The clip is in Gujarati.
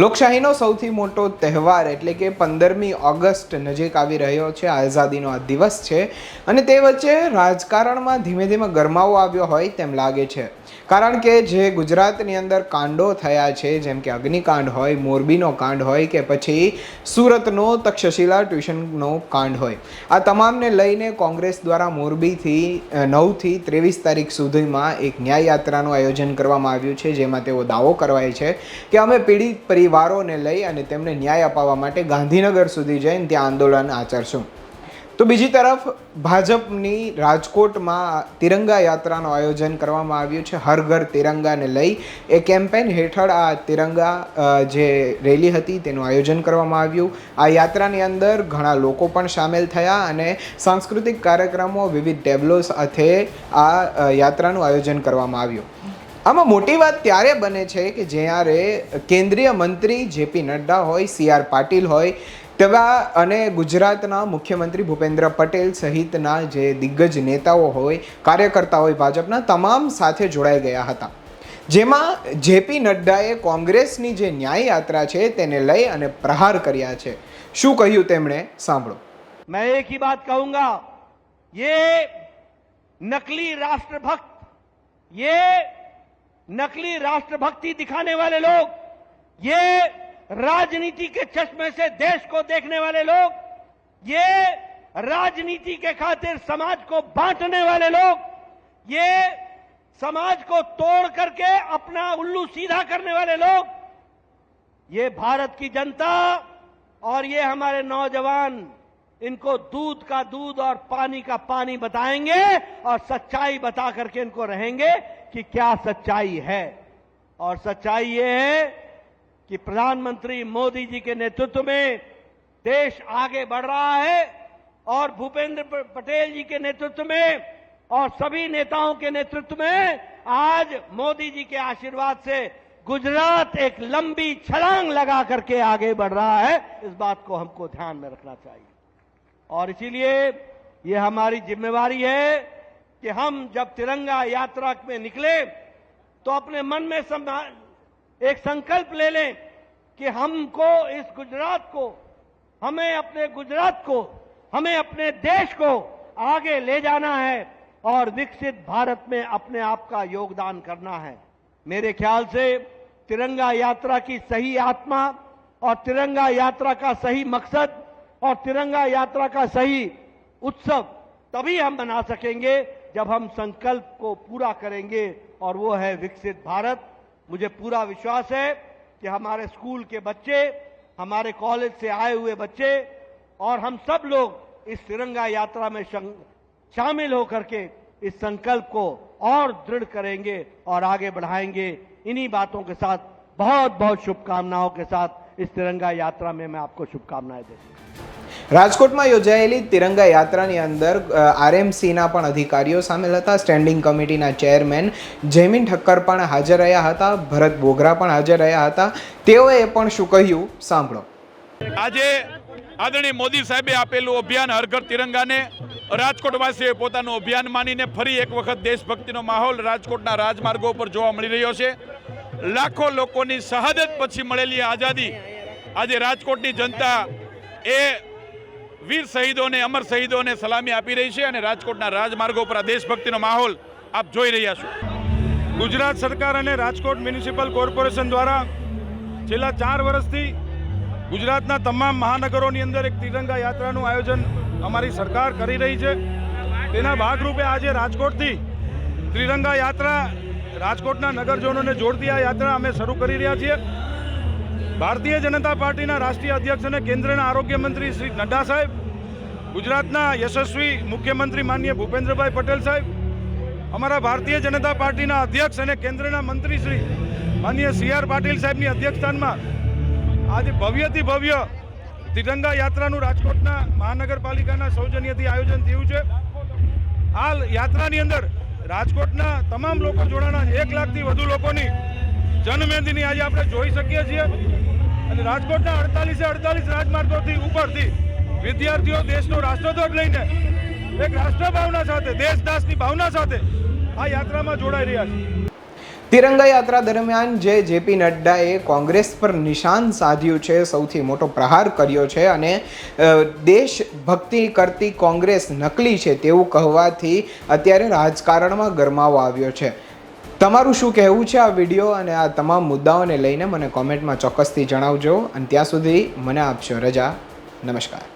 લોકશાહીનો સૌથી મોટો તહેવાર એટલે કે પંદરમી ઓગસ્ટ નજીક આવી રહ્યો છે. આઝાદીનો આ દિવસ છે અને તે વચ્ચે રાજકારણમાં ધીમે ધીમે ગરમાવો આવ્યો હોય તેમ લાગે છે. કારણ કે જે ગુજરાતની અંદર કાંડો થયા છે, જેમ કે અગ્નિકાંડ હોય, મોરબીનો કાંડ હોય કે પછી સુરતનો તક્ષશિલા ટ્યુશનનો કાંડ હોય. આ તમામને લઈને કોંગ્રેસ દ્વારા મોરબીથી નવથી ત્રેવીસ તારીખ સુધીમાં એક ન્યાય યાત્રાનું આયોજન કરવામાં આવ્યું છે, જેમાં તેઓ દાવો કરવાય છે કે અમે પીડિત પરિવારોને લઈ અને તેમને ન્યાય અપાવવા માટે ગાંધીનગર સુધી જઈને ત્યાં આંદોલન આચરશું. તો બીજી તરફ, ભાજપની રાજકોટમાં તિરંગા યાત્રાનું આયોજન કરવામાં આવ્યું છે. હર ઘર તિરંગાને લઈ એ કેમ્પેન હેઠળ આ તિરંગા જે રેલી હતી તેનું આયોજન કરવામાં આવ્યું. આ યાત્રાની અંદર ઘણા લોકો પણ સામેલ થયા અને સાંસ્કૃતિક કાર્યક્રમો, વિવિધ ટેબલો સાથે આ યાત્રાનું આયોજન કરવામાં આવ્યું. આમાં મોટી વાત ત્યારે બને છે કે જ્યારે કેન્દ્રીય મંત્રી જેપી નડ્ડા હોય સીઆર પાટીલ હોય તેવા અને ગુજરાતના મુખ્યમંત્રી ભૂપેન્દ્ર પટેલ સહિતના જે દિગ્ગજ નેતાઓ હોય કાર્યકર્તા હોય, ભાજપના તમામ સાથે જોડાઈ ગયા હતા. જેમાં જેપી નડ્ડાએ કોંગ્રેસની જે ન્યાય યાત્રા છે તેને લઈ અને પ્રહાર કર્યા છે. શું કહ્યું તેમણે? સાંભળો. મેં એક હી બાત કહુંગા. યે નકલી રાષ્ટ્રભક્ત, યે नकली राष्ट्रभक्ति दिखाने वाले लोग, ये राजनीति के चश्मे से देश को देखने वाले लोग, ये राजनीति के खातिर समाज को बांटने वाले लोग, ये समाज को तोड़ करके अपना उल्लू सीधा करने वाले लोग, ये भारत की जनता और ये हमारे नौजवान, इनको दूध का दूध और पानी का पानी बताएँगे और सच्चाई बता करके इनको रहेंगे। कि क्या सच्चाई है? और सच्चाई ये है कि प्रधानमंत्री मोदी जी के नेतृत्व में देश आगे बढ़ रहा है और भूपेंद्र पटेल जी के नेतृत्व में और सभी नेताओं के नेतृत्व में आज मोदी जी के आशीर्वाद से गुजरात एक लंबी छलांग लगा करके आगे बढ़ रहा है। इस बात को हमको ध्यान में रखना चाहिए। और इसीलिए ये हमारी जिम्मेवारी है कि हम जब तिरंगा यात्रा में निकले तो अपने मन में एक संकल्प ले लें कि हमको इस गुजरात को, हमें अपने गुजरात को, हमें अपने देश को आगे ले जाना है और विकसित भारत में अपने आप का योगदान करना है। मेरे ख्याल से तिरंगा यात्रा की सही आत्मा और तिरंगा यात्रा का सही मकसद और तिरंगा यात्रा का सही उत्सव तभी हम बना सकेंगे जब हम संकल्प को पूरा करेंगे और वो है विकसित भारत, मुझे पूरा विश्वास है कि हमारे स्कूल के बच्चे, हमारे कॉलेज से आए हुए बच्चे और हम सब लोग इस तिरंगा यात्रा में शामिल होकर के इस संकल्प को और दृढ़ करेंगे और आगे बढ़ाएँगे। इन्हीं बातों के साथ बहुत बहुत शुभकामनाओं के साथ इस तिरंगा यात्रा में मैं आपको शुभकामनाएँ देता हूँ। રાજકોટમાં યોજાયેલી તિરંગા યાત્રાની અંદર આરએમસીના પણ અધિકારીઓ સામેલ હતા. સ્ટેન્ડિંગ કમિટીના ચેરમેન જયમીન ઠક્કર પણ હાજર રહ્યા હતા. ભરત બોગરા પણ હાજર રહ્યા હતા. તેઓએ પણ શું કહ્યું? સાંભળો. આજે આદરણીય મોદી સાહેબે આપેલું અભિયાન હર ઘર તિરંગાને રાજકોટવાસીઓએ પોતાનું અભિયાન માનીને ફરી એક વખત દેશભક્તિનો માહોલ રાજકોટના રાજમાર્ગો પર જોવા મળી રહ્યો છે. લાખો લોકોની શહાદત પછી મળેલી આઝાદી આજે રાજકોટની જનતા એ વીર શહીદોને, અમર શહીદોને સલામી આપી રહી છે અને રાજકોટના રાજમાર્ગો પર આ દેશભક્તિનો માહોલ આપ જોઈ રહ્યા છો. ગુજરાત સરકાર અને રાજકોટ મ્યુનિસિપલ કોર્પોરેશન દ્વારા છેલ્લા ચાર વર્ષથી ગુજરાતના તમામ મહાનગરોની અંદર એક તિરંગા યાત્રાનું આયોજન અમારી સરકાર કરી રહી છે. તેના ભાગરૂપે આજે રાજકોટથી ત્રિરંગા યાત્રા રાજકોટના નગરજનોને જોડતી આ યાત્રા અમે શરૂ કરી રહ્યા છીએ. ભારતીય જનતા પાર્ટીના રાષ્ટ્રીય અધ્યક્ષ અને કેન્દ્રના આરોગ્ય મંત્રી શ્રી નડ્ડા સાહેબ ગુજરાતના યશસ્વી મુખ્યમંત્રી માનનીય ભૂપેન્દ્રભાઈ પટેલ સાહેબ, અમારા ભારતીય જનતા પાર્ટીના અધ્યક્ષ અને કેન્દ્રના મંત્રી શ્રી માનનીય સી આર પાટીલ સાહેબની અધ્યક્ષસ્થાનમાં આજે ભવ્યથી ભવ્ય તિરંગા યાત્રાનું રાજકોટના મહાનગરપાલિકાના સૌજન્યથી આયોજન થયું છે. હાલ યાત્રાની અંદર રાજકોટના તમામ લોકો જોડાણા એક લાખથી વધુ લોકોની જનમેદની આજે આપણે જોઈ શકીએ છીએ. અને રાજકોટના અડતાલીસે અડતાલીસ રાજમાર્ગોથી ઉપરથી વિદ્યાર્થીઓ દેશનો રાષ્ટ્રધ્વજ લઈને એક રાષ્ટ્ર ભાવના સાથે, દેશદાસની ભાવના સાથે આ યાત્રામાં જોડાઈ રહ્યા છે. તિરંગા યાત્રા દરમિયાન જે જેપી નડ્ડાએ કોંગ્રેસ પર નિશાન સાધ્યું છે, સૌથી મોટો પ્રહાર કર્યો છે અને દેશભક્તિ કરતી કોંગ્રેસ નકલી છે તેવું કહેવાથી અત્યારે રાજકારણમાં ગરમાવો આવ્યો છે. તમારું શું કહેવું છે આ વીડિયો અને આ તમામ મુદ્દાઓને લઈને મને કોમેન્ટમાં ચોક્કસથી જણાવજો. અને ત્યાં સુધી મને આપશો રજા. નમસ્કાર.